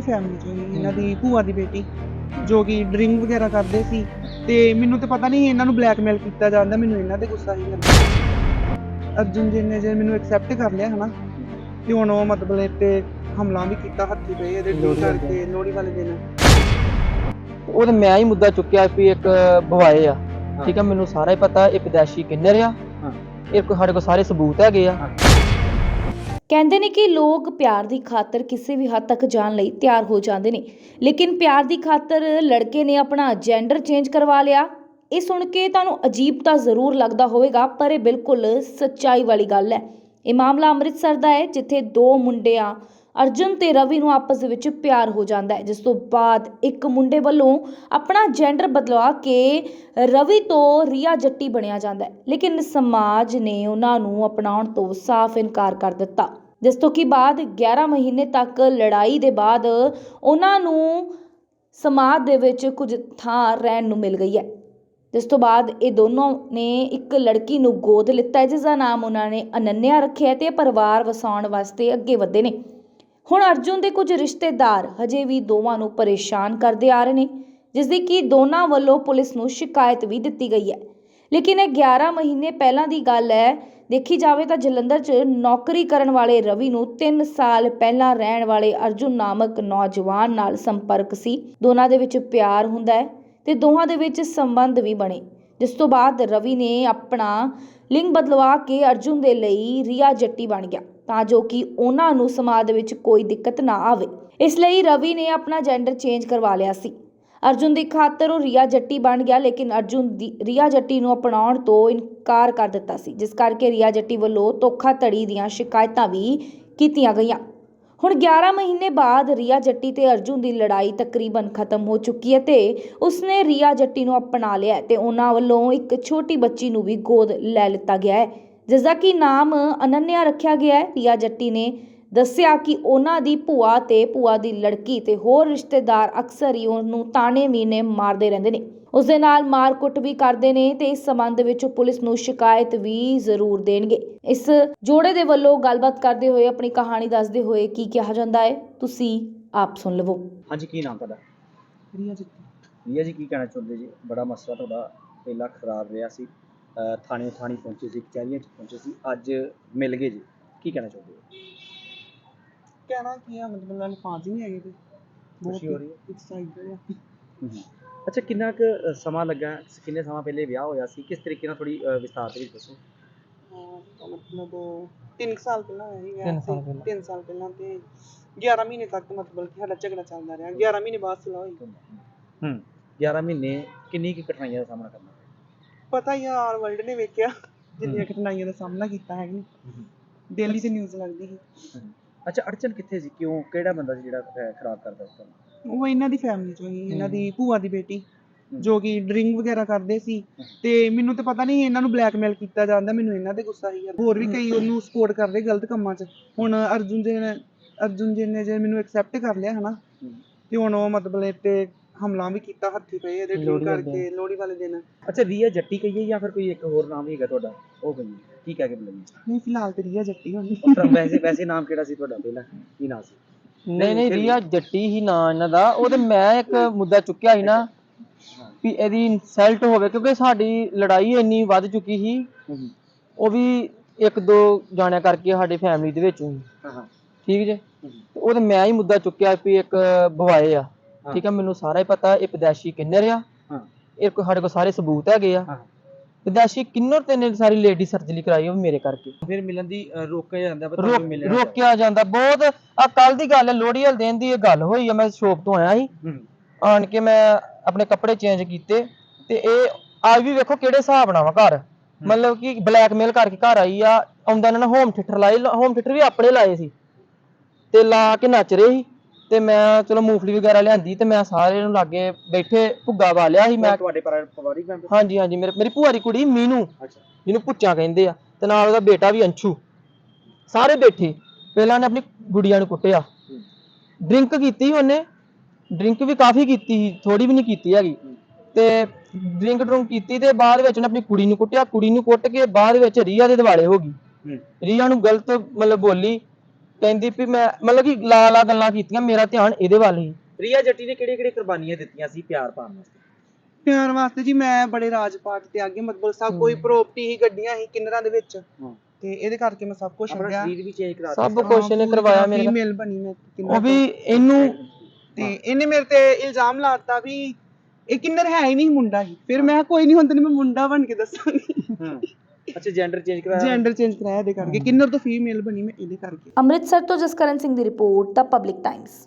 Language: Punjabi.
ਦੀ ਫੈਮਿਲੀ ਚੋਂ ਇਹਨਾਂ ਦੀ ਭੂਆ ਦੀ ਬੇਟੀ ਜੋ ਕਿ ਡਰਿੰਕ ਵਗੈਰਾ ਕਰਦੇ ਸੀ। ਤੇ ਮੈਨੂੰ ਤੇ ਪਤਾ ਨਹੀਂ ਇਹਨਾਂ ਨੂੰ ਬਲੈਕਮੇਲ ਕੀਤਾ ਜਾਂਦਾ ਮੈਨੂੰ ਇਹਨਾਂ ਤੇ ਗੁੱਸਾ ਹੀ ਕਰਦਾ ਅਰਜੁਨ ਜੀ ਨੇ ਜੇ ਮੈਨੂੰ ਐਕਸੈਪਟ ਕਰ ਲਿਆ ਹਨਾ? ਤੇ ਹੁਣ ਉਹ ਮਤਲਬ ਇਹ ਤੇ ਹਮਲਾ ਵੀ ਕੀਤਾ ਹੱਥੀ ਪਏ ਇਹਦੇ ਲੋਹੜੀ ਟੀ ਵਾਲੇ ਕਰਕੇ ਲੋਹੜੀ ਵਾਲੇ ਦਿਨ। ਉਹ ਤੇ ਮੈਂ ਹੀ ਮੁੱਦਾ ਚੁੱਕਿਆ ਵੀ ਇੱਕ ਬਵਾਏ ਆ। ਠੀਕ ਆ ਮੈਨੂੰ ਸਾਰਾ ਹੀ ਪਤਾ ਇਹ ਵਿਦੇਸ਼ੀ ਕਿੰਨਰ ਆ। ਹਾਂ। ਇਹ ਕੋ ਸਾਡੇ ਕੋਲ ਸਾਰੇ ਸਬੂਤ ਹੈਗੇ ਆ। ਕਹਿੰਦੇ ਨੇ ਕਿ ਲੋਕ ਪਿਆਰ ਦੀ ਖਾਤਰ ਕਿਸੇ ਵੀ ਹੱਦ ਤੱਕ ਜਾਣ ਲਈ ਤਿਆਰ ਹੋ ਜਾਂਦੇ ਨੇ। ਲੇਕਿਨ ਪਿਆਰ ਦੀ ਖਾਤਰ ਲੜਕੇ ਨੇ ਆਪਣਾ ਜੈਂਡਰ ਚੇਂਜ ਕਰਵਾ ਲਿਆ। ਇਹ ਸੁਣ ਕੇ ਤੁਹਾਨੂੰ ਅਜੀਬ ਤਾਂ ਜ਼ਰੂਰ ਲੱਗਦਾ ਹੋਵੇਗਾ, ਪਰ ਇਹ ਬਿਲਕੁਲ ਸੱਚਾਈ ਵਾਲੀ ਗੱਲ ਹੈ। ਇਹ ਮਾਮਲਾ ਅੰਮ੍ਰਿਤਸਰ ਦਾ ਹੈ, ਜਿੱਥੇ ਦੋ ਮੁੰਡਿਆਂ ਅਰਜੁਨ ਤੇ ਰਵੀ ਨੂੰ ਆਪਸ ਦੇ ਵਿੱਚ ਪਿਆਰ ਹੋ ਜਾਂਦਾ ਹੈ, ਜਿਸ ਤੋਂ ਬਾਅਦ ਇੱਕ ਮੁੰਡੇ ਵੱਲੋਂ ਆਪਣਾ ਜੈਂਡਰ ਬਦਲਵਾ ਕੇ ਰਵੀ ਤੋਂ ਰੀਆ ਜੱਟੀ ਬਣਿਆ ਜਾਂਦਾ ਹੈ। ਲੇਕਿਨ ਸਮਾਜ ਨੇ ਉਹਨਾਂ ਨੂੰ ਅਪਣਾਉਣ ਤੋਂ ਸਾਫ਼ ਇਨਕਾਰ ਕਰ ਦਿੱਤਾ, ਜਿਸ ਤੋਂ ਕਿ ਬਾਅਦ 11 ਮਹੀਨੇ ਤੱਕ ਲੜਾਈ ਦੇ ਬਾਅਦ ਉਹਨਾਂ ਨੂੰ ਸਮਾਜ ਦੇ ਵਿੱਚ ਕੁਝ ਥਾਂ ਰਹਿਣ ਨੂੰ ਮਿਲ ਗਈ ਹੈ। ਜਿਸ ਤੋਂ ਬਾਅਦ ਇਹ ਦੋਨੋਂ ਨੇ ਇੱਕ ਲੜਕੀ ਨੂੰ ਗੋਦ ਲਿੱਤਾ ਹੈ ਜਿਸ ਦਾ ਨਾਮ ਉਹਨਾਂ ਨੇ ਅਨੰਨਿਆ ਰੱਖਿਆ ਹੈ ਤੇ ਪਰਿਵਾਰ ਵਸਾਉਣ ਵਾਸਤੇ ਅੱਗੇ ਵਧੇ ਨੇ। ਹੁਣ ਅਰਜੁਨ ਦੇ ਕੁਝ ਰਿਸ਼ਤੇਦਾਰ ਹਜੇ ਵੀ ਦੋਵਾਂ ਨੂੰ ਪਰੇਸ਼ਾਨ ਕਰਦੇ ਆ ਰਹੇ ਨੇ ਜਿਸ ਦੀ ਕਿ ਦੋਨਾਂ ਵੱਲੋਂ ਪੁਲਿਸ ਨੂੰ ਸ਼ਿਕਾਇਤ ਵੀ ਦਿੱਤੀ ਗਈ ਹੈ। ਲੇਕਿਨ ਇਹ 11 ਮਹੀਨੇ ਪਹਿਲਾਂ ਦੀ ਗੱਲ ਹੈ। ਦੇਖੀ ਜਾਵੇ ਤਾਂ ਜਲੰਧਰ 'ਚ ਨੌਕਰੀ ਕਰਨ ਵਾਲੇ ਰਵੀ ਨੂੰ 3 ਸਾਲ ਪਹਿਲਾਂ ਰਹਿਣ ਵਾਲੇ ਅਰਜੁਨ ਨਾਮਕ ਨੌਜਵਾਨ ਨਾਲ ਸੰਪਰਕ ਸੀ। ਦੋਨਾਂ ਦੇ ਵਿੱਚ ਪਿਆਰ ਹੁੰਦਾ ਹੈ ਤੇ ਦੋਹਾਂ ਦੇ ਵਿੱਚ ਸੰਬੰਧ ਵੀ ਬਣੇ। ਜਿਸ ਤੋਂ ਬਾਅਦ ਰਵੀ ਨੇ ਆਪਣਾ ਲਿੰਗ ਬਦਲਵਾ ਕੇ ਅਰਜੁਨ ਦੇ ਲਈ ਰੀਆ ਜੱਟੀ ਬਣ ਗਿਆ, ਤਾਂ ਜੋ ਕਿ ਉਹਨਾਂ ਨੂੰ ਸਮਾਜ ਦੇ ਵਿੱਚ ਕੋਈ ਦਿੱਕਤ ਨਾ ਆਵੇ। ਇਸ ਲਈ ਰਵੀ ਨੇ ਆਪਣਾ ਜੈਂਡਰ ਚੇਂਜ ਕਰਵਾ ਲਿਆ ਸੀ। ਅਰਜੁਨ ਦੀ ਖਾਤਰ ਉਹ ਰੀਆ ਜੱਟੀ ਬਣ ਗਿਆ, ਲੇਕਿਨ ਅਰਜੁਨ ਦੀ, ਰੀਆ ਜੱਟੀ ਨੂੰ ਅਪਣਾਉਣ ਤੋਂ ਇਨਕਾਰ ਕਰ ਦਿੱਤਾ ਸੀ, ਜਿਸ ਕਰਕੇ ਰੀਆ ਜੱਟੀ ਵੱਲੋਂ ਧੋਖਾਧੜੀ ਦੀਆਂ ਸ਼ਿਕਾਇਤਾਂ ਵੀ ਕੀਤੀਆਂ ਗਈਆਂ। ਹੁਣ 11 ਮਹੀਨੇ ਬਾਅਦ ਰੀਆ ਜੱਟੀ ਤੇ ਅਰਜੁਨ ਦੀ ਲੜਾਈ ਤਕਰੀਬਨ ਖਤਮ ਹੋ ਚੁੱਕੀ ਹੈ ਤੇ ਉਸਨੇ ਰੀਆ ਜੱਟੀ ਨੂੰ ਅਪਣਾ ਲਿਆ ਹੈ ਤੇ ਉਹਨਾਂ ਵੱਲੋਂ ਇੱਕ ਛੋਟੀ ਬੱਚੀ ਨੂੰ ਵੀ ਗੋਦ ਲੈ ਲਿੱਤਾ ਗਿਆ ਹੈ, ਜਿਸ ਦਾ ਕਿ ਨਾਮ ਅਨੰਨਿਆ ਰੱਖਿਆ ਗਿਆ ਹੈ। ਰੀਆ ਜੱਟੀ ਨੇ ਦੱਸਿਆ ਕਿ ਉਹਨਾਂ ਦੀ ਭੂਆ ਤੇ ਭੂਆ ਦੀ ਲੜਕੀ ਤੇ ਹੋਰ ਰਿਸ਼ਤੇਦਾਰ ਅਕਸਰ ਹੀ ਉਹਨੂੰ ਤਾਣੇ ਮੀਨੇ ਮਾਰਦੇ ਰਹਿੰਦੇ ਨੇ। ਉਸ ਦੇ ਨਾਲ ਮਾਰ-ਕੁੱਟ ਵੀ ਕਰਦੇ ਨੇ ਤੇ ਇਸ ਸੰਬੰਧ ਵਿੱਚ ਪੁਲਿਸ ਨੂੰ ਸ਼ਿਕਾਇਤ ਵੀ ਜ਼ਰੂਰ ਦੇਣਗੇ। ਇਸ ਜੋੜੇ ਦੇ ਵੱਲੋਂ ਗੱਲਬਾਤ ਕਰਦੇ ਹੋਏ ਆਪਣੀ ਕਹਾਣੀ ਦੱਸਦੇ ਹੋਏ ਕੀ ਕਿਹਾ ਜਾਂਦਾ ਹੈ ਤੁਸੀਂ ਆਪ ਸੁਣ ਲਵੋ। ਹਾਂਜੀ ਕੀ ਨਾਮ ਤੁਹਾਡਾ? ਰੀਆ ਜੱਟੀ ਰੀਆ ਜੀ ਕੀ ਕਹਿਣਾ ਚਾਹੁੰਦੇ ਜੀ? ਬੜਾ ਮਸਲਾ ਤੁਹਾਡਾ ਪਹਿਲਾਂ ਖਰਾਬ ਰਿਹਾ ਸੀ ਥਾਣੇ ਥਾਣੀ ਪਹੁੰਚੇ ਸੀ ਕਚਹਿਰੀਆਂ 'ਚ ਪਹੁੰਚੇ ਸੀ ਅੱਜ ਮਿਲ ਗਏ ਜੀ। ਕੀ ਕਹਿਣਾ ਚਾਹੁੰਦੇ ਹੋ? ਕਹਿਣਾ ਕੀ ਆ ਮਤਲਬ ਨਾਲ ਫਾਂਸ ਹੀ ਨਹੀਂ ਹੈਗੇ ਤੇ। ਖੁਸ਼ੀ ਹੋ ਰਹੀ ਹੈ? ਐਕਸਾਈਟਡ ਆ। ਅੱਛਾ ਕਿੰਨਾ ਕੁ ਸਮਾਂ ਲੱਗਾ? ਕਿੰਨੇ ਸਮਾਂ ਪਹਿਲੇ ਵਿਆਹ ਹੋਇਆ ਸੀ? ਕਿਸ ਤਰੀਕੇ ਨਾਲ ਥੋੜੀ ਵਿਸਤਾਰ ਦੇ ਵਿੱਚ ਦੱਸੋ? ਹਾਂ, ਮਤਲਬ 3 ਸਾਲ ਪਹਿਲਾਂ ਹੋਇਆ ਸੀ ਤਿੰਨ ਸਾਲ ਪਹਿਲਾਂ। 3 ਸਾਲ ਪਹਿਲਾਂ ਤੇ 11 ਮਹੀਨੇ ਤੱਕ ਮਤਲਬ ਕਿ ਸਾਡਾ ਝਗੜਾ ਚੱਲਦਾ ਰਿਹਾ। 11 ਮਹੀਨੇ ਬਾਅਦ ਸੁਲਾਹ ਹੋਈ। ਹੂੰ 11 ਮਹੀਨੇ ਕਿੰਨੀ ਕੁ ਕਠਿਨਾਈਆਂ ਦਾ ਸਾਹਮਣਾ ਕਰਨਾ ਪਿਆ? ਪਤਾ ਹੀ ਆਲ ਵਰਲਡ ਨੇ ਵੇਖਿਆ ਜਿੰਨੀਆਂ ਕਠਿਨਾਈਆਂ ਦਾ ਸਾਹਮਣਾ ਕੀਤਾ ਹੈ। ਕਿ ਡੇਲੀ ਤੇ ਨਿਊਜ਼ ਲੱਗਦੀ ਸੀ। ਅੱਛਾ ਅੜਚਨ ਕਿੱਥੇ ਸੀ? ਕਿਉਂ ਕਿਹੜਾ ਬੰਦਾ ਸੀ ਜਿਹੜਾ ਅ, ਖਰਾਬ ਕਰਦਾ ਸੀ ਉਹ ਇਹਨਾਂ ਦੀ ਫੈਮਿਲੀ ਚੋਂ ਹੀ ਇਹਨਾਂ ਦੀ ਭੂਆ ਦੀ ਬੇਟੀ। ਜੋ ਕਿ ਡਰਿੰਕ ਵਗੈਰਾ ਕਰਦੇ ਸੀ। ਤੇ ਮੈਨੂੰ ਤੇ ਪਤਾ ਨਹੀਂ ਇਹਨਾਂ ਨੂੰ ਬਲੈਕਮੇਲ ਕੀਤਾ ਜਾਂਦਾ ਮੈਨੂੰ ਇਹਨਾਂ ਤੇ ਗੁੱਸਾ ਹੀ ਹੋਰ ਵੀ ਕਈ ਉਹਨੂੰ ਸਪੋਰਟ ਕਰਦੇ ਗਲਤ ਕੰਮਾਂ 'ਚ। ਹੁਣ ਅਰਜੁਨ ਜੀ ਨੇ ਅਰਜੁਨ ਜੀ ਨੇ ਜੇ ਮੈਨੂੰ ਐਕਸੈਪਟ ਕਰ ਲਿਆ ਹਨਾ। ਤੇ ਹੁਣ ਉਹ ਮਤਲਬ ਇਹ ਤੇ ਹਮਲਾ ਵੀ ਕੀਤਾ ਹੱਥੀ ਪਏ ਇਹਦੇ ਡਰਿੰਕ ਕਰਕੇ ਲੋਹੜੀ ਵਾਲੇ ਦਿਨ। ਅੱਛਾ ਰੀਆ ਜੱਟੀ ਕਹੀਏ ਜਾਂ ਫਿਰ ਕੋਈ ਇੱਕ ਹੋਰ ਨਾਮ ਵੀ ਹੈਗਾ ਤੁਹਾਡਾ? ਉਹ ਕਹੀਏ ਕੀ ਕਹਿ ਕੇ ਬੁਲਾਈਏ ਨਹੀਂ ਫਿਲਹਾਲ ਤੇ ਰੀਆ ਜੱਟੀ ਹੋਣੀ। ਵੈਸੇ ਵੈਸੇ ਨਾਮ ਕਿਹੜਾ ਸੀ ਤੁਹਾਡਾ ਪਹਿਲਾਂ? ਕੀ ਨਾਮ ਸੀ? ਨਹੀਂ ਨਹੀਂ ਰੀਆ ਜੱਟੀ ਹੀ ਨਾਂ ਇਹਨਾਂ ਦਾ। ਉਹ ਤੇ ਮੈਂ ਇੱਕ ਮੁੱਦਾ ਚੁੱਕਿਆ ਸੀ ਨਾ ਵੀ ਇਹਦੀ ਇਨਸਲਟ ਹੋਵੇ ਕਿਉਂਕਿ ਸਾਡੀ ਲੜਾਈ ਇੰਨੀ ਵੱਧ ਚੁੱਕੀ ਸੀ। ਉਹ ਵੀ ਇੱਕ ਦੋ ਜਾਣਿਆਂ ਕਰਕੇ ਸਾਡੇ ਫੈਮਿਲੀ ਦੇ ਵਿੱਚ ਹੀ। ਠੀਕ ਜੇ? ਤੇ ਉਹ ਤੇ ਮੈਂ ਹੀ ਮੁੱਦਾ ਚੁੱਕਿਆ ਵੀ ਇੱਕ ਬਵਾਏ ਆ। ਠੀਕ ਆ ਮੈਨੂੰ ਸਾਰਾ ਹੀ ਪਤਾ ਇਹ ਵਿਦੇਸ਼ੀ ਕਿੰਨਰ ਆ ਹਾਂ। ਇਹ ਕੋ ਸਾਡੇ ਕੋਲ ਸਾਰੇ ਸਬੂਤ ਹੈਗੇ ਆ। ਵਿਦੇਸ਼ੀ ਕਿੰਨਰ ਤੇ ਨੇ ਸਾਰੀ ਲੇਡੀ ਸਰਜਰੀ ਕਰਾਈ ਉਹ ਮੇਰੇ ਕਰਕੇ। ਫਿਰ ਮਿਲਣ ਦੀ ਅ, ਰੋਕਿਆ ਜਾਂਦਾ ਪਰ ਰੋਕ- ਰੋਕਿਆ ਜਾਂਦਾ ਬਹੁਤ ਆ ਕੱਲ ਦੀ ਗੱਲ ਹੈ ਲੋਹੜੀ ਵਾਲੇ ਦਿਨ ਦੀ ਇਹ ਗੱਲ ਹੋਈ ਆ ਮੈਂ ਸ਼ੋਪ ਤੋਂ ਆਇਆ ਸੀ। ਆਣ ਕੇ ਮੈਂ ਆਪਣੇ ਕੱਪੜੇ ਚੇਂਜ ਕੀਤੇ ਤੇ ਇਹ ਅੱਜ ਵੀ ਵੇਖੋ ਕਿਹੜੇ ਹਿਸਾਬ ਨਾਲ ਵਾ ਘਰ। ਮਤਲਬ ਕਿ ਬਲੈਕਮੇਲ ਕਰਕੇ ਘਰ ਆਈ ਆ ਆਉਂਦਾ ਇਹਨਾਂ ਨੇ ਹੋਮ ਥੀਏਟਰ ਲਾਏ ਹੋਮ ਥੀਏਟਰ ਵੀ ਆਪਣੇ ਲਾਏ ਸੀ। ਤੇ ਲਾ ਕੇ ਨੱਚ ਰਹੇ ਸੀ। ਤੇ ਮੈਂ ਚਲੋ ਮੂੰਗਫਲੀ ਵਗੈਰਾ ਲਿਆਂਦੀ ਤੇ ਮੈਂ ਸਾਰੇ ਨੂੰ ਲਾਗੇ ਬੈਠੇ ਭੁੱਗਾ ਵਾਲਿਆ ਸੀ ਮੈਂ। ਤੁਹਾਡੇ ਪਰਿ- ਪਰਿਵਾਰਿਕ ਮੈਂਬਰ ਹਾਂਜੀ ਹਾਂਜੀ ਮੇਰੇ ਮੇਰੀ ਭੂਆ ਦੀ ਕੁੜੀ ਮੀਨੂ ਅੱਛਾ। ਜਿਹਨੂੰ ਪੁੱਚਾ ਕਹਿੰਦੇ ਆ ਤੇ ਨਾਲ ਉਹਦਾ ਬੇਟਾ ਵੀ ਅੰਸ਼ੂ। ਸਾਰੇ ਬੈਠੇ। ਪਹਿਲਾਂ ਨੇ ਆਪਣੀ ਗੁੜੀਆ ਨੂੰ ਕੁੱਟਿਆ। ਡਰਿੰਕ ਕੀਤੀ ਉਹਨੇ। ਡਰਿੰਕ ਵੀ ਕਾਫੀ ਕੀਤੀ ਸੀ ਥੋੜੀ ਵੀ ਨਹੀਂ ਕੀਤੀ ਹੈਗੀ। ਤੇ ਡਰਿੰਕ ਡਰੂੰਕ ਕੀਤੀ ਤੇ ਬਾਅਦ ਵਿੱਚ ਉਹਨੇ ਆਪਣੀ ਕੁੜੀ ਨੂੰ ਕੁੱਟਿਆ। ਕੁੜੀ ਨੂੰ ਕੁੱਟ ਕੇ ਬਾਅਦ ਵਿੱਚ ਰੀਆ ਦੇ ਦਿਵਾਲੇ ਹੋ ਗਈ। ਰੀਆ ਨੂੰ ਗਲਤ ਮਤਲਬ ਬੋਲੀ। ਕਹਿੰਦੀ ਵੀ ਮੈਂ ਮਤਲਬ ਕਿ ਲਾ ਲਾ ਗੱਲਾਂ ਕੀਤੀਆਂ ਮੇਰਾ ਧਿਆਨ ਇਹਦੇ ਵੱਲ ਹੀ। ਪ੍ਰਿਆ ਜੱਟੀ ਨੇ ਕਿਹੜੇ ਕਿਹੜੇ ਕੁਰਬਾਨੀਆਂ ਦਿੱਤੀਆਂ ਸੀ ਪਿਆਰ ਪਾਉਣ ਵਾਸਤੇ? ਪਿਆਰ ਵਾਸਤੇ ਜੀ ਮੈਂ ਬੜੇ ਰਾਜਪਾਟ ਤੇ ਅੱਗੇ ਮਤਲਬ ਸਭ ਕੋਈ ਪ੍ਰੋਪਰਟੀ ਹੀ ਗੱਡੀਆਂ ਹੀ ਕਿੰਨਰਾਂ ਦੇ ਵਿੱਚ। ਤੇ ਇਹਦੇ ਕਰਕੇ ਮੈਂ ਸਭ ਕੁਝ ਆਪਣਾ ਛੱਡਿਆ ਸਰੀਰ ਵੀ ਚੇਂਜ ਕਰਾ ਸਭ ਕੁਛ ਇਹਨੇ ਕਰਵਾਇਆ ਮੇਰੇ। ਨਾਲ ਫੀਮੇਲ ਬਣੀ ਮੈਂ ਕਿੰਨਰ ਉਹ ਵੀ ਇਹਨੂੰ ਤੇ ਇਹਨੇ ਮੇਰੇ ਤੇ ਇਲਜ਼ਾਮ ਲਾਤਾ ਵੀ ਇਹ ਕਿੰਨਰ ਹੈ ਹੀ ਨਹੀਂ ਮੁੰਡਾ ਹੀ। ਫਿਰ ਮੈਂ ਕਿਹਾ ਕੋਈ ਨਹੀਂ ਹੁਣ ਤੈਨੂੰ ਮੈਂ ਮੁੰਡਾ ਬਣ ਕੇ ਦੱਸਾਂਗੀ। ਹੂੰ। ਅੱਛਾ ਜੈਂਡਰ ਚੇਂਜ ਕਰਾਇਆ। ਜੈਂਡਰ ਚੇਂਜ ਕਰਾਇਆ ਇਹਦੇ ਕਰਕੇ। ਕਿੰਨਰ ਤੋਂ ਫੀਮੇਲ ਬਣੀ ਮੈਂ ਇਹਦੇ ਕਰਕੇ। ਅੰਮ੍ਰਿਤਸਰ ਤੋਂ ਜਸਕਰਨ ਸਿੰਘ ਦੀ ਰਿਪੋਰਟ ਦਾ ਪਬਲਿਕ ਟਾਈਮਸ